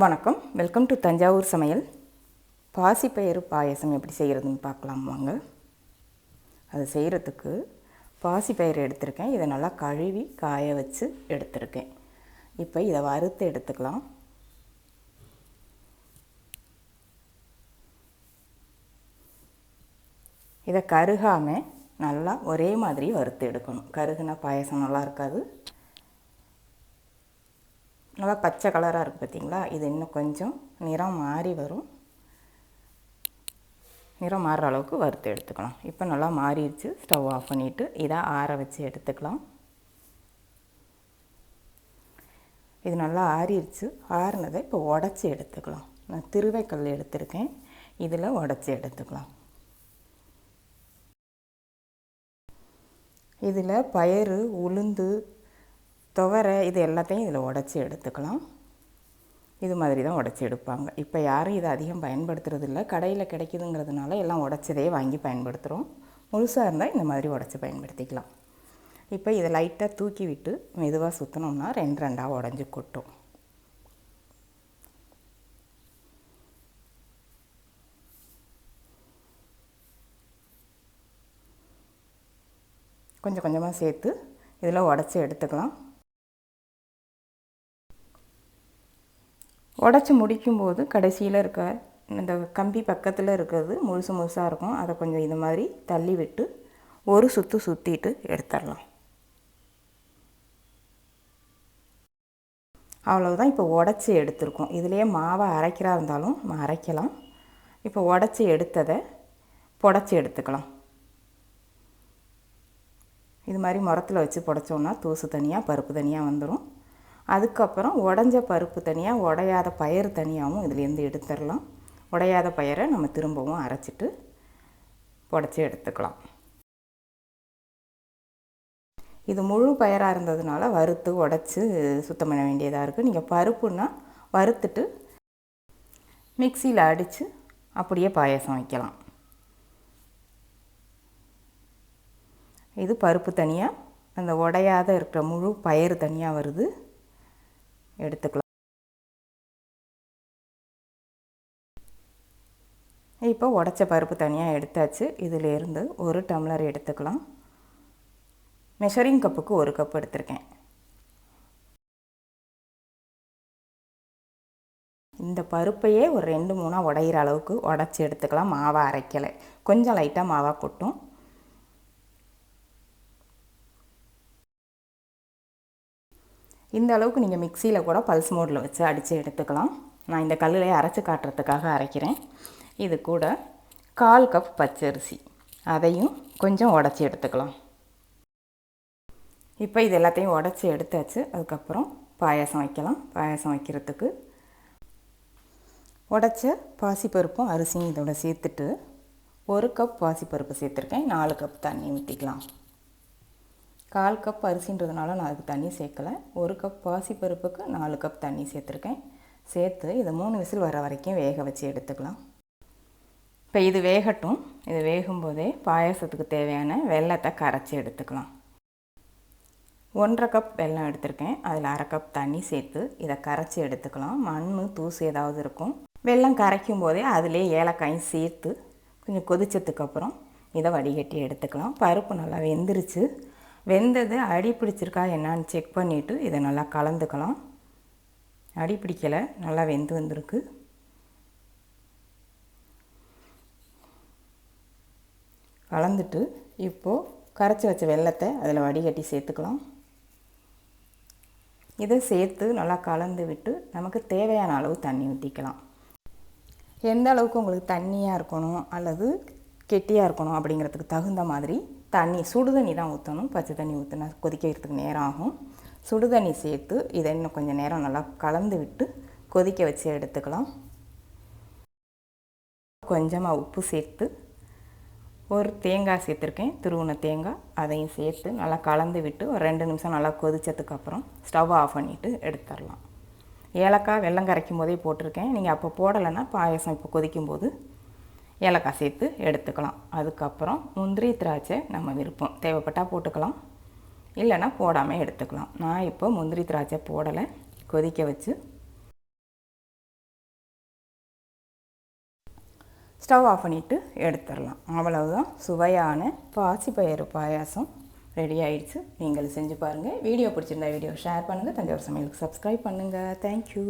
வணக்கம். Welcome to Thanjavur சமையல். பாசிப்பயிறு பாயசம் எப்படி செய்கிறதுன்னு பார்க்கலாம் வாங்க. அது செய்கிறதுக்கு பாசிப்பயிறு எடுத்திருக்கேன். இதை நல்லா கழுவி காய வச்சு எடுத்திருக்கேன். இப்போ இதை வறுத்து எடுத்துக்கலாம். இதை கருகாமல் நல்லா ஒரே மாதிரி வறுத்து எடுக்கணும். கருகுனா பாயசம் நல்லா இருக்காது. நல்லா பச்சை கலராக இருக்குது பார்த்தீங்களா இது இன்னும் கொஞ்சம் நிறம் மாறி வரும். நிறம் மாறுற அளவுக்கு வறுத்து எடுத்துக்கலாம். இப்போ நல்லா மாறிடுச்சு. ஸ்டவ் ஆஃப் பண்ணிவிட்டு இதை ஆற வச்சு எடுத்துக்கலாம். இது நல்லா ஆறிடுச்சு. ஆறினதை இப்போ உடச்சி எடுத்துக்கலாம். நான் திருவைக்கல் எடுத்திருக்கேன். இதில் உடச்சி எடுத்துக்கலாம். இதில் பயறு உளுந்து துவரை இது எல்லாத்தையும் இதில் உடச்சி எடுத்துக்கலாம். இது மாதிரி தான் உடச்சி எடுப்பாங்க. இப்போ யாரும் இதை அதிகம் பயன்படுத்துறது இல்லை. கடையில் கிடைக்குதுங்கிறதுனால எல்லாம் உடச்சதே வாங்கி பயன்படுத்துகிறோம். முழுசாக இருந்தால் இந்த மாதிரி உடச்சி பயன்படுத்திக்கலாம். இப்போ இதை லைட்டாக தூக்கி விட்டு மெதுவாக சுற்றினோம்னா ரெண்டு ரெண்டாக உடஞ்சி கொட்டும். கொஞ்சம் கொஞ்சமாக சேர்த்து இதில் உடச்சி எடுத்துக்கலாம். உடச்சி முடிக்கும்போது கடைசியில் இருக்க இந்த கம்பி பக்கத்தில் இருக்கிறது முழுசு முழுசாக இருக்கும். அதை கொஞ்சம் இது மாதிரி தள்ளி விட்டு ஒரு சுற்று சுற்றிட்டு எடுத்துடலாம். அவ்வளோதான் இப்போ உடச்சி எடுத்துருக்கோம். இதுலேயே மாவை அரைக்கிறா இருந்தாலும் அரைக்கலாம். இப்போ உடச்சி எடுத்ததை புடச்சி எடுத்துக்கலாம். இது மாதிரி முரத்தில் வச்சு புடச்சோன்னா தூசு தனியாக பருப்பு தனியாக வந்துடும் அதுக்கப்புறம் உடஞ்ச பருப்பு தனியாக உடையாத பயிர் தனியாகவும் இதுலேருந்து எடுத்துடலாம். உடையாத பயிரை நம்ம திரும்பவும் அரைச்சிட்டு புடச்சி எடுத்துக்கலாம். இது முழு பயிராக இருந்ததுனால வறுத்து உடச்சி சுத்தம் பண்ண வேண்டியதாக இருக்குது நீங்கள் பருப்புன்னா வறுத்துட்டு மிக்சியில் அடித்து அப்படியே பாயசம் வைக்கலாம். இது பருப்பு தனியாக அந்த உடையாத இருக்கிற முழு பயிறு தனியாக வருது. எடுத்துக்கலாம். இப்போ உடச்ச பருப்பு தனியாக எடுத்தாச்சு. இதிலேருந்து ஒரு டம்ளர் எடுத்துக்கலாம். மெஷரிங் கப்புக்கு ஒரு கப் எடுத்திருக்கேன். இந்த பருப்பையே ஒரு ரெண்டு மூணாக உடையிற அளவுக்கு உடச்சி எடுத்துக்கலாம். மாவை அரைக்கலை. கொஞ்சம் லைட்டாக மாவாக கொட்டும். இந்த அளவுக்கு நீங்கள் மிக்சியில் கூட பல்ஸ் மோடில் வச்சு அடித்து எடுத்துக்கலாம். நான் இந்த கல்லில் அரைச்சி காட்டுறதுக்காக அரைக்கிறேன். இது கூட கால் கப் பச்சரிசி. அதையும் கொஞ்சம் உடச்சி எடுத்துக்கலாம். இப்போ இது எல்லாத்தையும் உடச்சி எடுத்தாச்சு. அதுக்கப்புறம் பாயாசம் வைக்கலாம். பாயாசம் வைக்கிறதுக்கு உடச்ச பாசிப்பருப்பும் அரிசியும் இதோட சேர்த்துட்டு ஒரு கப் பாசிப்பருப்பு சேர்த்துருக்கேன். நாலு கப் தண்ணி ஊற்றிக்கலாம் கால் கப் அரிசின்றதுனால நான் அதுக்கு தண்ணி சேர்க்கலை. ஒரு கப் பாசிப்பருப்புக்கு நாலு கப் தண்ணி சேர்த்துருக்கேன். சேர்த்து இதை மூணு விசில் வர வரைக்கும் வேக வச்சு எடுத்துக்கலாம். இப்போ இது வேகட்டும். இது வேகும்போதே பாயசத்துக்கு தேவையான வெள்ளத்தை கரைச்சி எடுத்துக்கலாம். ஒன்றரை கப் வெல்லம் எடுத்திருக்கேன். அதில் அரை கப் தண்ணி சேர்த்து இதை கரைச்சி எடுத்துக்கலாம். மண் தூசு ஏதாவது இருக்கும். வெல்லம் கரைக்கும் போதே அதிலே ஏலக்காயும் சேர்த்து கொஞ்சம் கொதிச்சதுக்கப்புறம் இதை வடிகட்டி எடுத்துக்கலாம். பருப்பு நல்லா வெந்துருச்சு. வெந்தது அடி பிடிச்சிருக்கா என்னான்னு செக் பண்ணிவிட்டு இதை நல்லா கலந்துக்கலாம். அடி பிடிக்கலை நல்லா வெந்து வந்திருக்கு. கலந்துட்டு இப்போது கரைச்சி வச்ச வெள்ளத்தை அதில் வடிகட்டி சேர்த்துக்கலாம். இதை சேர்த்து நல்லா கலந்து விட்டு நமக்கு தேவையான அளவு தண்ணி ஊற்றிக்கலாம் எந்த அளவுக்கு உங்களுக்கு தண்ணியாக இருக்கணும் அல்லது கெட்டியாக இருக்கணும் அப்படிங்கிறதுக்கு தகுந்த மாதிரி தண்ணி சுடு தண்ணி தான் ஊற்றணும் பச்சை தண்ணி ஊற்றினா கொதிக்க வைக்கிறதுக்கு நேரம் ஆகும். சுடு தண்ணி சேர்த்து இதை இன்னும் கொஞ்சம் நேரம் நல்லா கலந்து விட்டு கொதிக்க வச்சு எடுத்துக்கலாம். கொஞ்சமாக உப்பு சேர்த்து ஒரு தேங்காய் சேர்த்துருக்கேன். துருவின தேங்காய். அதையும் சேர்த்து நல்லா கலந்து விட்டு ஒரு ரெண்டு நிமிஷம் நல்லா கொதித்ததுக்கப்புறம் ஸ்டவ் ஆஃப் பண்ணிவிட்டு எடுத்துடலாம். ஏலக்காய் வெள்ளம் கரைக்கும் போதே போட்டிருக்கேன். நீங்கள் அப்போ போடலைன்னா பாயசம் இப்போ கொதிக்கும் போது ஏலக்காய் சேர்த்து எடுத்துக்கலாம். அதுக்கப்புறம் முந்திரி திராட்சை நம்ம விருப்பம். தேவைப்பட்டால் போட்டுக்கலாம். இல்லைன்னா போடாமல் எடுத்துக்கலாம். நான் இப்போ முந்திரி திராட்சை போடலை. கொதிக்க வச்சு ஸ்டவ் ஆஃப் பண்ணிவிட்டு எடுத்துடலாம். அவ்வளவுதான். சுவையான பாசிப்பயிறு பாயாசம் ரெடி ஆயிடுச்சு. நீங்கள் செஞ்சு பாருங்கள் வீடியோ பிடிச்சிருந்தா வீடியோ ஷேர் பண்ணுங்கள் தஞ்சாவூர் சமையலுக்கு சப்ஸ்கிரைப் பண்ணுங்கள் தேங்க்யூ